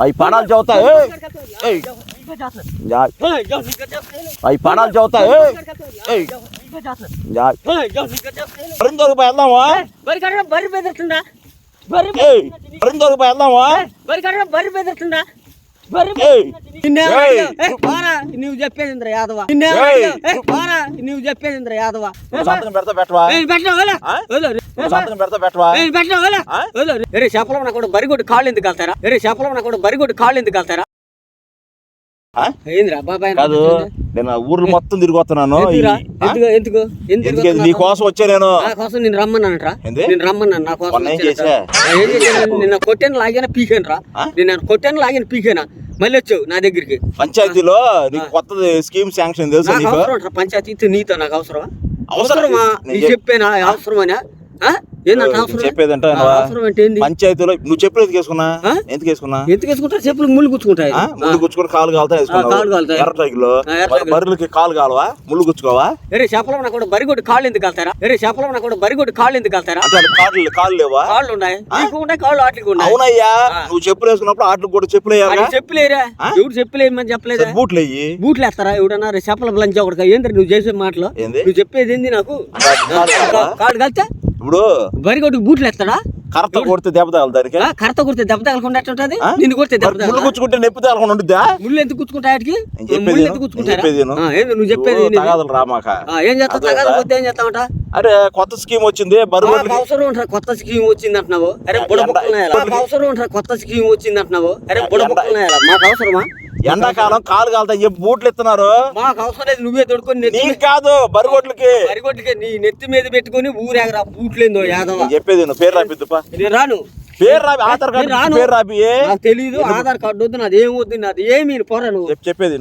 అవి పడాలు చదువుతా ఏయ్, ఏయ్. యా, అవి పడాలు చదువుతా ఏయ్, ఏయ్. యా, మరింత రూపాయి వెళ్దామా బరి కడ బరి బెదురుతుందా బరి ఏయ్ మరింత రూపాయి వెళ్దామా బరి కడ బరి బెదురుతుందా నువ్వు చెప్పేది ఇంద్ర యాదవ? నువ్వు చెప్పేది ఇంద్ర యాదవ? పెడతా పెట్టవా? నాకు కూడా బరిగొడ్డు కాళ్ళు ఎందుకు వెళ్తారా ఎరే చెప్పలం నాకు కూడా బరిగొడ్డు కాళ్ళు ఎందుకు వెళ్తారా కాదు నేను ఊర్లు మొత్తం తిరిగి వస్తున్నాను ఎందుకురా? ఈ- ఆ? ఎందుకు ఎందుకు? నీ? కోసం వచ్చా నేను? నా కోసం నేను రమ్మన్నానట్రా. ఏంది? నేను రమ్మన్నాను నా కోసం ఏం నిన్న కొట్టాను లాగాను పీకాను రా ఆ? నిన్న కొట్టాను లాగాను పీకానా? మళ్ళీ వచ్చావు నా దగ్గరికి. పంచాయతీలో నీకు కొత్త స్కీమ్ శాంక్షన్ తెలుసా పంచాయతీ నీతో నాకు అవసరమా అవసరం. అవసరమా? చెప్- చెప్పానా? అవసరమనా? చెప్పేదంట పంచాయతీలో నువ్వు చెప్పులు ఎందుకు వేసుకున్నా? ఎందుకు వేసుకున్నా ఎందుకు చెప్పులు ముళ్ళు గుచ్చుకుంటాయి? ముళ్ళు గుచ్చుకొని కాలు కాలుతా వేసుకున్నావు. కాలు కాలుతాయి. ఎర్ర టైగులో ఆ, ఎర్ర టైగులో. బర్రెలకి కాలు కాలవా? ముళ్ళు గుచ్చుకోవా? ఎరే చెప్పలం నాకు కూడా బరిగొడ్డు కాళ్ళు ఎందుకు వెళ్తారా ఎరే చెప్పలం నాకు కూడా బరిగొడ్డు కాళ్ళు ఎందుకు వెళ్తారా అంటే కాళ్ళు కాళ్ళు లేవా? కాళ్ళు ఉన్నాయి. ఉన్నాయి కాళ్ళు ఆటలకు ఉన్నాయి. అవునయ్యా. నువ్వు చెప్పులు వేసుకున్నప్పుడు ఆటలు కూడా చెప్పులు వేయాలా చెప్పులేరా? ఆ? ఎవరు చెప్పులేమని చెప్పలేదా? సరే, బూట్లు వెయ్యి బూట్లు వేస్తారా? ఎవడన్నా రే చెప్పల లంచ్ ఒకటి ఏంద్ర నువ్వు చేసే మాటలు? నువ్వు చెప్పేది ఏంది నాకు? కాళ్ళు కలితే ఇప్పుడు బరిగొడ్డుకు బూట్లు వేస్తాడా? కరెక్ట్ కొడితే దెబ్బ తగలు దానికి? ఆ, కర్త కొడితే దెబ్బ తగలకుండా ఆ? నిన్ను కొడితే దెబ్బ ముళ్ళు తగలదా? గుచ్చుకుంటే నొప్పి తగలకుండా ఉండిద్దా ముళ్ళు ఎందుకు గుచ్చుకుంటా చెప్పేది ముళ్ళు ఎందుకు గుచ్చుకుంటారా? నువ్వు చెప్పేది? తగాదలు రామాక ఏం చేస్తావు? తగలకపోతే ఏం చేస్తావంట అరే కొత్త స్కీమ్ వచ్చింది బరువు అవసరం ఉంటారు కొత్త స్కీమ్ వచ్చింది అంటున్నావు. అరే బుడబుక్కున్నాయాల? మాకు అవసరం ఉంటారు కొత్త స్కీమ్ వచ్చింది అంటున్నావు. అరే బుడబుక్కున్నాయాల? మాకు అవసరమా? ఎండాకాలం కాలు కాలుతా చెప్పి బూట్లు ఇస్తున్నారు మాకు అవసరం లేదు నువ్వే తొడుకొని నీకు కాదు బరుగొడ్లకి. మరిగొట్టుకే నీ నెత్తి మీద పెట్టుకొని ఊరేగరా బూట్లేందో యాదవ. చెప్పేది నువ్వు పేరు రాపిద్దుపా. రాను. పేరు రాపి ఆధార్ కార్డు రాను. పేరు ఏ? నాకు తెలియదు ఆధార్ కార్డు వద్దు నాది ఏం వద్దు నాది ఏమి పోరా నువ్వు. చెప్పు చెప్పేది?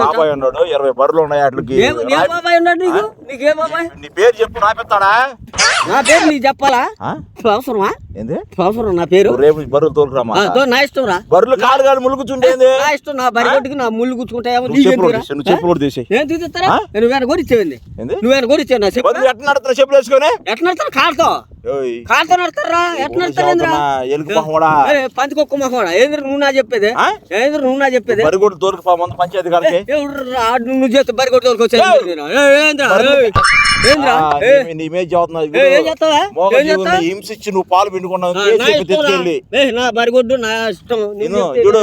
బాబాయ్ ఉన్నాడు ఇరవై బర్రెలు ఉన్నాయి ఏ బాబాయ్ ఉన్నాడు నీకు? నీకు బాబాయ్? నీ పేరు చెప్పు రాపిస్తాడా? నా పేరు నీకు చెప్పాలా? అవసరమా ఏంది? అవసరం నా పేరు? రేపు బర్రెలు తోలుకురామా ఆ, తో నా ఇష్టం రా బర్రెలు కాలు కాలు ములుగుచుండేది నా ఇష్టం నా బరి కొట్టుకు నా ముళ్ళు గుచ్చుకుంటాయేమో నువ్వు చెప్పులు కూడా. ఏం తీస్తారా ఆ? నువ్వేనా కొరిచ్చేవింది ఏంది? నువ్వేనా కొరిచ్చావు నా చెప్పు ఎట్లా నడుతున్నా చెప్పులు వేసుకొని? ఎట్లా నడతారు కాలుతో. కాలుతో నడతారా ఎట్లా నడతారేంద్రా చదువుతున్నా, ఎలుగు మొహమోడా. పంచి కుక్క మొహమోడా? ఏంద్ర నువ్వు నా చెప్పేది? ఏంద్ర నువ్వు నా చెప్పేది? కూడా తోలుకుపో ముందు పంచాయతీ కాడికి. నువ్వు చేస్తే బరి కొట్టి తోలుకొచ్చా ఏంద్రా? ఏయ్, ఏంద్రా? ఆ, ఏయ్, నీ- నీ మీద చదువుతున్నా ఏయ్, ఏం చేస్తావా? మోగ ఏం జీవుల్ని చేస్తావా? హింస ఇచ్చి నువ్వు పాలు పిండుకున్నావు. నా బరిగొడ్డు నా ఇష్టం నేను చూడు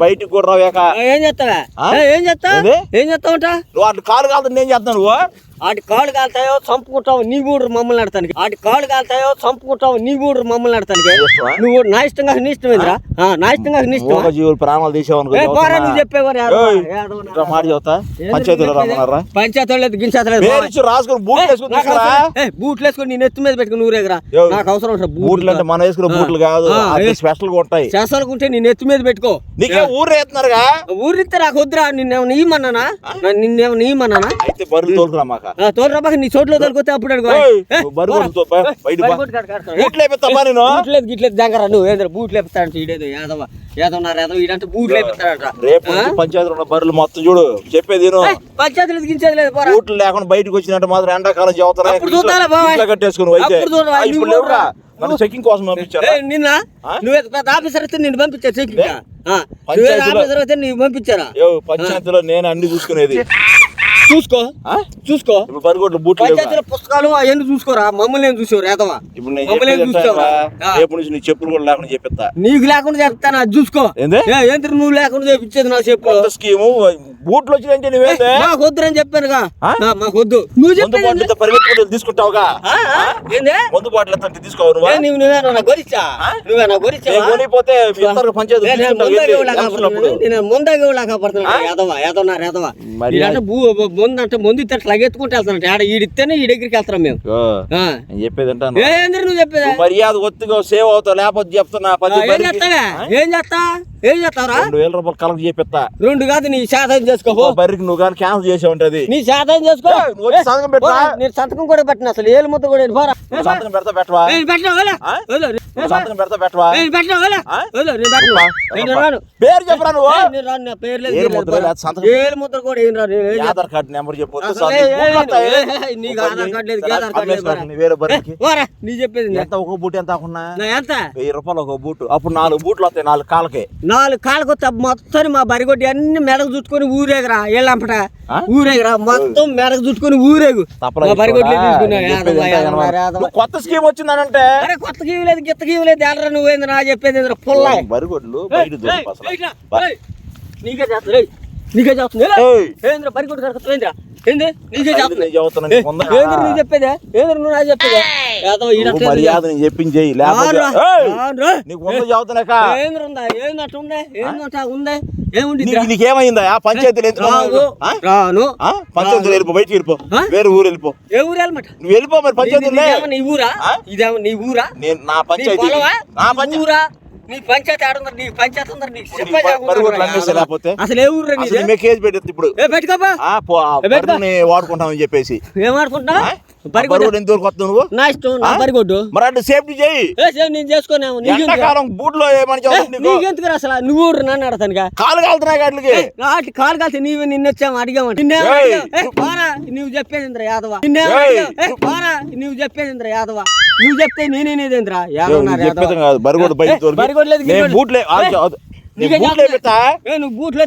బయటికి కూడా రావేక ఏం చేస్తావా? ఏం చేస్తా ఏంది? ఏం చేస్తావంట నువ్వు అటు కాలు కాలుతుంది నేను చేస్తాను నువ్వు? వాటి కాళ్ళు కాలుతాయో చంపుకుంటావు నీ కూడా మమ్మల్ని నడతానికి వాటి కాళ్ళు కాలుతాయో చంపుకుంటావు నీ కూడా మమ్మల్ని నడతానికి? నువ్వు నా ఇష్టంగా నీ ఇష్టమేంద్రా నా ఇష్టంగా నీ ఇష్టం జీవులు ప్రాణాలు పోరా నువ్వు చెప్పేవారు మాట చదువుతా పంచాయతీలో రమ్మన్నారా? పంచాయతీ లేదు గించాతలేదు పేరు ఇచ్చి రాసుకుని బూట్లు వేసుకుని బూట్లు వేసుకొని నీ నెత్తి మీద పెట్టుకుని ఊరేగరా. నాకు అవసరం బూట్లు అంటే మనం వేసుకునే బూట్లు కాదు. స్పెషల్గా ఉంటాయి. చేసాలకుంటే నీ నెత్తి మీద పెట్టుకో. నీకే ఊరు వేస్తున్నారుగా? ఊరిస్తే నాకు వద్దురా నిన్నేమో నీయమన్నానా నిన్నేమో నీయమన్నానా అయితే బరువు తోలుకురా మాక. తోడు నీ చోట్లో తోలుకొతే అప్పుడు నేను బూట్లేదు గిట్లేదు దగ్గర నువ్వు. ఏంద్ర బూట్లు ఈడేదో యాదవ యాదవ ఈడంటే బూట్లు రేపు పంచాయతీలో ఉన్న బర్రెలు మొత్తం చూడు చెప్పేది విను. పంచాయతీ లేదు గించేది లేదు బూట్లు లేకుండా బయటకు వచ్చినట్టు మాత్రం ఎండాకాలం. ఇంట్లో కట్టేసుకుని అయితే. ఇప్పుడు. నన్ను చెకింగ్ కోసం పంపించారా? నిన్న? నువ్వే పెద్ద ఆఫీసర్ అయితే నిన్ను పంపించారు? పంచాయతీలో- పంచాయతీలో నేను అన్ని చూసుకునేది. చూసుకో? చూసుకో. ఇప్పుడు బరిగొడ్లు బూట్లు లేవుగా. పంచాయతీల పుస్తకాలు అవన్నీ చూసుకోరా? మమ్మల్ని ఏం చూసావు రేతవా ఇప్పుడు నేను చూసావా రేపు నుంచి నీ చెప్పులు కూడా లేకుండా చెప్పిస్తా నీకు లేకుండా చెప్తాను అది చూసుకో. ఏంటి నువ్వు లేకుండా చేపించేది నా చెప్పు? స్కీము బూట్లు వచ్చినాయంటే నువ్వేందే మాకు వద్దురని చెప్పాను కా ఆ? మాకు వద్దు. నువ్వు? బాటిల్ పరిగెత్తుకుంటూ తీసుకుంటావుగా? ఏంది? మందు బాటిల్ ఎంత తీసుకోవు నువ్వు? నువ్వు నువ్వేనా నా గొరిచ్చా నేను కొనిపోతే పంచాయతీ. నేను ముందాగా కాపాడుతున్నాను యాదవ యాదవ నా ఇదంటే భూ ముందు అంటే ముందు ఇస్తే లగెత్తుకుంటూ వెళ్తానంట ఆడ ఈడిస్తేనే ఈ దగ్గరికి వెళ్తాం మేము. చెప్పేది ఏంద్ర నువ్వు చెప్పేదా? మర్యాద ఒత్తిగా సేవ్ అవుతావు లేకపోతే చెప్తున్నా ఏం? ఏం చేస్తా ఏం చేస్తావురా? రెండు వేల రూపాయలు కలెక్ట్ చేపిస్తా రెండు కాదు నీ శాతం చేసుకో బర్రికి నువ్వు కానీ క్యాన్సిల్ చేసే ఉంటది. నీ శాతం చేసుకో. సంతకం పెట్టరా? పోరా, నేను సంతకం కూడా పెట్టిన అసలు. ఏలు ముద్ద కూడా పోరా. సంతకం పెడతా పెట్టవా? సంతకం పెడతా పెట్టవా? పేరు చెప్పరా నువ్వు? నేను రాను, నా పేరు లేదు, ఏలు ముద్ర కూడా ఏం రాను? ఆధార్ కార్డు నెంబర్ చెప్పు నీకు ఆధార్ కార్డు లేదు, ఆధార్ కార్డు లేదు, వేరే బర్రికి. నీ చెప్పేది. ఎంత ఒక బూట్ ఎంత అవుకున్నా నా ఎంత? వెయ్యి రూపాయలు ఒక బూట్. అప్పుడు నాలుగు బూట్లు వస్తాయి నాలుగు కాళ్ళకి. నాలుగు కాళ్ళకు మొత్తం మా బరిగొడ్డి అన్ని మెడకు చుట్టుకొని ఊరేగరా ఏళ్ళంపట ఆ? ఊరేగరా మొత్తం మెడకు చుట్టుకొని ఊరేగు. నువ్వు కొత్త స్కీమ్ వచ్చిందనంటే? అరే కొత్త గీవు లేదు గిత్త గీవు లేదు. ఎల్లరా నువ్వేంద్ర నా చెప్పేది పుల్ల. బరిగొడ్లు నీకే చేస్తుంది ఏయ్, నీకే. ఏయ్. ఏంద్ర బరిగొడ్డు కడుతుంది ఏంద్ర? ఏంది? నీకే ఉందా? ఏంద్ర నువ్వు చెప్పేదే ఏంద్ర నువ్వు నా చెప్పేదే. మర్యాద నేను నీకు నీకేమైందా ఆ? పంచాయతీలు ఎందుకు రాను? పంచాయతీలు వెళ్ళిపో బయటికి వెళ్ళిపో? వేరే ఊరు వెళ్ళిపో. ఏ ఊరు వెళ్ళమాట? నువ్వు వెళ్ళిపో మరి పంచాయతీలే. నీ ఊరా? ఇదేమో నీ ఊరా? నేను నా పంచాయతీ? నా నీ పంచాయతీ ఊరా? నీ పంచాయతీ ఆడుందరు నీ పంచాయతీ ఉందరు నీకు చెప్పే ప- కాకుండా పరుగులు రా, అమ్మేస్తే యాదవ. లేకపోతే? అసలు ఏ ఊరు పెట్టేది ఇప్పుడు? వాడుకుంటామని చెప్పేసి. ఏం బరిగొడ్డు ఎంత వరకు వస్తావు నువ్వు? నా ఇష్టం నా ఆ? బరిగొడ్డు మరి అంటే సేఫ్టీ చేయి. నేను ఎండాకాలం బూట్లో నీకెందుకు అసలు? నువ్వు ఊరు నన్ను అడతానుగా. కాలు కాలుతున్నాయి కాలు కాల్చి నీవు నిన్నొచ్చాము అడిగాము నిన్నేం పోరా నువ్వు చెప్పేది ఇంద్ర యాదవ? నిన్నేం నువ్వు చెప్పేది ఇంద్ర యాదవ? నువ్వు చెప్తే నేనేనేదేంద్ర? కాదు. బరిగొడ్డు బయట. బూట్లే బూట్లే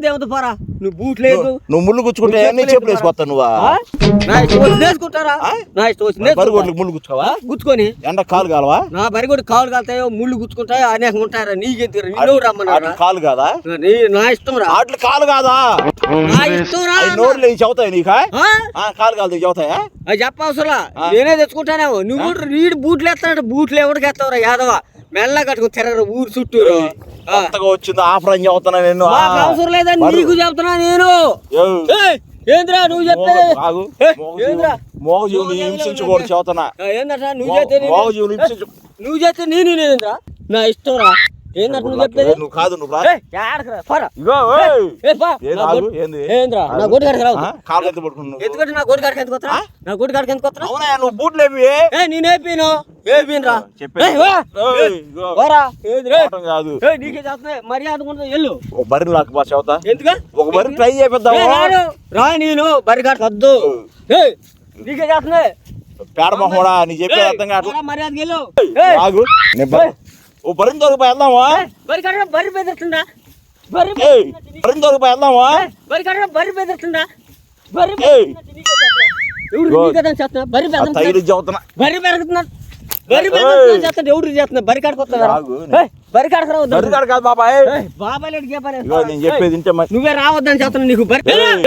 నువ్వు బూట్లేదు నువ్వు నువ్వు ముళ్ళు గుచ్చుకుంటే నువ్వు అన్ని చెప్పులు? నా ఇష్టం? నా ఇష్టం. బరిగొడ్లకు ముళ్ళు గుచ్చుకోవా? గుచ్చుకొని. ఎండ కాలు కాలవా? నా బరిగొడ్డు కాలు కాలుతాయో ముళ్ళు గుచ్చుకుంటాయో అనేకం ఉంటారా నీకెందుకు నిన్ను కాలు కాదా? నీ నా ఇష్టం రా. అట్లు కాలు కాదా? నా ఇష్టం రా చెబుతాయి నీకా కాలు చెబుతాయా? అది చెప్పవసరా. నేనే తెచ్చుకుంటానేమో. నువ్వు రీడు బూట్లు ఎత్తాడు బూట్లు ఎవరికి ఎత్తావురా యాదవ? మెల్ల కట్టుకుని తిరగరు ఊరు చుట్టూరు. కొత్తగా వచ్చింది ఆఫర్ అని చెబుతున్నా నేను. అవసరం లేదని నీకు చెప్తున్నా నేను. ఏంద్రా నువ్వు చెప్పేది? మోగ- హింసించకూడదు చెబుతున్నా. నువ్వు చేస్తే నువ్వు చేస్తే నేను నా ఇష్టం రా ఏందట నువ్వు చెప్పేది నువ్వు కాదు నువ్వు. ఏ? ఏంద్రా? నా కాడికి రావు. కాలు. ఎందుకంటే నా కాడికి ఎందుకు? నా కాడికి ఎందుకు? అవునా నువ్వు బూట్లు ఏపినరా కాదు. నీకే చేస్తున్నాయి మర్యాద ఉండదు ఎల్లు ఒక బర్రెని లాక్ బాస్ చెబుతా ఎందుకు? ఒక బర్రె ట్రై చేపిద్దాము? ఏ, రాను. రా నేను బరికాట్ వద్దు. ఏయ్, నీకే చేస్తున్నాయి పేడ మొహోడా నీ చెప్పేది అర్థం కాదు పోరా, మర్యాదకి వెళ్ళు. ఓ బర్రెని దొరికి వెళ్దామా? బరి బెదిరిస్తుందా బరి ఏయ్ బెదిరిస్తున్నట్టు నీకే- బర్రెని దొరికి వెళ్దామా? బరి బెదిరిస్తుందా బరి. బెదిరిస్తున్నట్టు నీకే చేస్తున్నా. చేస్తున్నా బరి చెబుతున్నా. బరి పెరుగుతున్నాడు బరి. పెరుగుతున్నా చేస్తాడు ఎవరు చేస్తున్నా బరి కాడికి వస్తుందా? ఆగు. బరి కాడికి రావద్దు? బర్రె కాదు కాదు బాబాయ్ బాబాయ్ లేడు నేను చెప్పేది నువ్వే రావద్దని చెప్తున్నా నీకు? బరి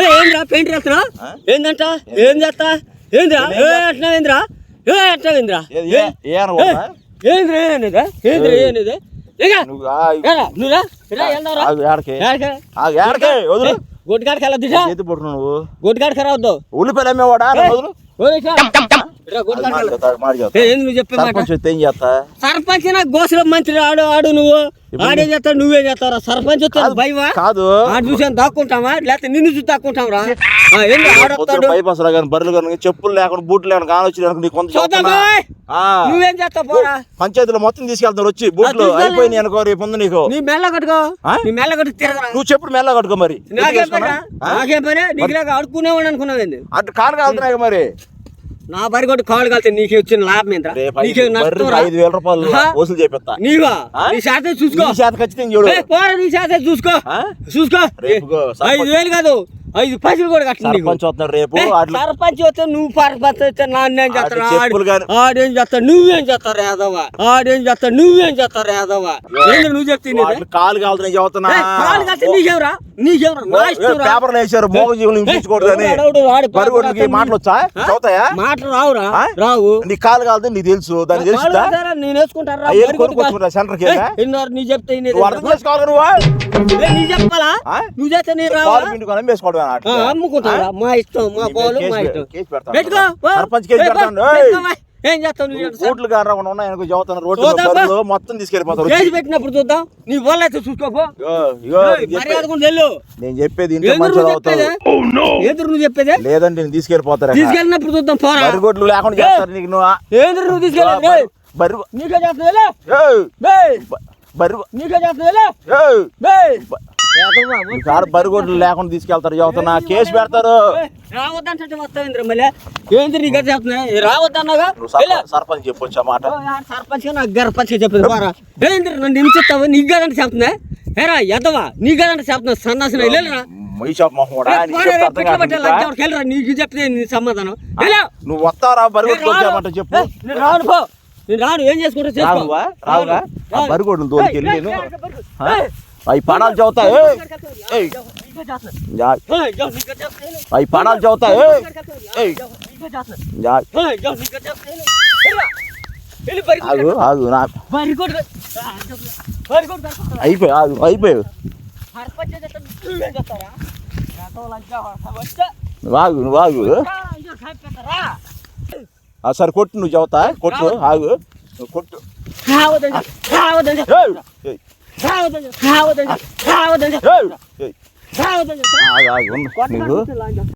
ఏంద్రా? పెయింట్ వేస్తున్నా ఆ? ఏందంట? ఏం చేస్తా? ఏంద్రా? ఏం అట్లా ఏంద్రా ఏ అట్లా ఏంద్రా? ఏంద్రా ఏనిదా ఏంద్రా ఏనిది గొడ్డుకాడికి. చేతి నువ్వు గొడ్డుకాడికి రావద్దు ఉల్లిపాయలు అమ్మేవాడా. వదులు సర్పంచ్ వస్తే ఏం చేస్తా సర్పంచ్ నా గోసల మంత్రి ఆడు ఆడు నువ్వు ఆడే చేస్తావు నువ్వే చేస్తావు సర్పంచ్ భయమా కాదు ఆడు చూసాను దాక్కుంటావా లేకపోతే నిన్ను చూసి దాక్కుంటాం రా బైపాస్ కానీ బర్రెలు కానీ చెప్పులు లేకుండా బూట్లు లేకుండా కాని వచ్చి నీకు కొంత. నువ్వేం చేస్తావు పోరా. పంచాయతీలో మొత్తం తీసుకెళ్తారు వచ్చి బూట్లు. అయిపోయినాయి అనుకో రేపు ఉంది నీకు. నీ మెల్ల కట్టుకో? నీ మెల్ల కట్టు తిరగరా. నువ్వు చెప్పుడు మెల్ల కట్టుకో మరి. నాకేం పని? నాకేం పని నీకులాగా ఆడుకునేవాడు అనుకున్నావేంది అటు కారు కాలుతున్నాయి మరి. నా బరి కొట్టు కాళ్ళు కలితే నీకే వచ్చిన లాభం నీకే ఐదు వేల రూపాయలు. వసూలు చేపిస్తా. నీవా? నీ శాతం చూసుకో. చేత ఖచ్చితంగా చూడు. ఏ, పోరా నీ శాతం చూసుకో? చూసుకో. ఐదు వేలు కాదు. ఐదు పైసలు కూడా కట్టండి సర్పంచ్ వస్తున్నారు రేపు. సర్పంచ్ వస్తే నువ్వు సర్పంచ్ వస్తే నాన్నేం చేస్తాడు ఆడి చేస్తాడు నువ్వేం చేస్తావు యాదవ ఆడేం చేస్తాడు నువ్వేం యాదవ ఏంది నువ్వు చెప్తే కాలు కాలుతున్నాయి చెబుతున్నా. కాలు కలిసి నీకెవరా నీకెవరా నా ఇష్టం. పేపర్లు వేసారు మోగ జీవులు హింసించకూడదని ఎవడు అడవుడు వాడి మరి పేపర్ నీకు రాస్తాడు. మాటలు వచ్చా? చదువుతాయా? మాటలు రావురా? రావు. నీ కాలు కాలుతుంది నీకు తెలుసు దాన్ని కాదారా, నేను వేసుకుంటారా సెంటర్కి? ఎన్నోరు నీ చెప్తే నువ్వు అర్థం చేసుకోవాలి నువ్వు? నీ? నువ్వు చేస్తే నేను రావా పాలు పిండుకొని అమ్మేసుకోవడం ఆ, అమ్ముకుంటారా? మా ఇష్టం మా పోలు మా ఇష్టం. పెట్టుకో. సర్పంచ్ కేసు ఏ, పెడతాను. చేస్తావు ఓట్లు గారు ఉన్నాయనుకో చదువుతాను? బరువులు మొత్తం తీసుకెళ్ళిపోతారు. కేసు పెట్టినప్పుడు చూద్దాం. నీ వల్ల అయితే చూసుకోపో. నేను చెప్పేది ఇంట్లో నువ్వు చదువుతావు చెప్పేదే? ఎదురు నువ్వు చెప్పేదే? లేదంటే నేను తీసుకెళ్ళిపోతారు తీసుకెళ్ళినప్పుడు చూద్దాం పోరా. బరిగొడ్లు లేకుండా చేస్తారు నీకు నువ్వు ఎదురు నువ్వు తీసుకెళ్ళి బరువు నీకే చేస్తున్నా ఏయ్, ఏయ్! బ- బరువు నీకే చేస్తున్నా బరిగొడ్లు లేకుండా తీసుకెళ్తారు చదువుతున్నా కేసు పెడతారు. రావద్దంటే వస్తావేంద్ర మళ్ళీ. ఏంది నీ గది చెప్తున్నా? రావద్దన్నాగా సర్పంచ్ చెప్పొచ్చు మాట? సర్పంచ్ నాకు గర్పంచ్ చెప్పింది బారా ఏంద్ర నన్ను హింసిస్తావు నీ గదంటే చెప్తున్నా? ఏరా ఎదవా నీ గదంటే చెప్తున్నా సన్నాసిన వెళ్ళరా నీకు చెప్తే సమాధానం. నువ్వు వస్తారా బరిగొడ్లు చెప్పు. రాను పో. నేను రాను. ఏం చేసుకుంటా చేసుకో. రావువా? రావుగా. బరిగొడ్లు దోలికెళ్ళి నేను అవి పడాలు చదువుతా ఏయ్, ఏయ్, జా. ఏయ్, జో, నీకు చెప్తాను. అవి పడాలు చదువుతా. ఆగు ఆగు నా. అయిపోయి ఆగు అయిపోయావు చేస్తే నువ్వేం ఆ సరే కొట్టు నువ్వు చదువుతా. కొట్టు ఆగు. కొట్టు. రావద్దని రావద్దని ఏయ్,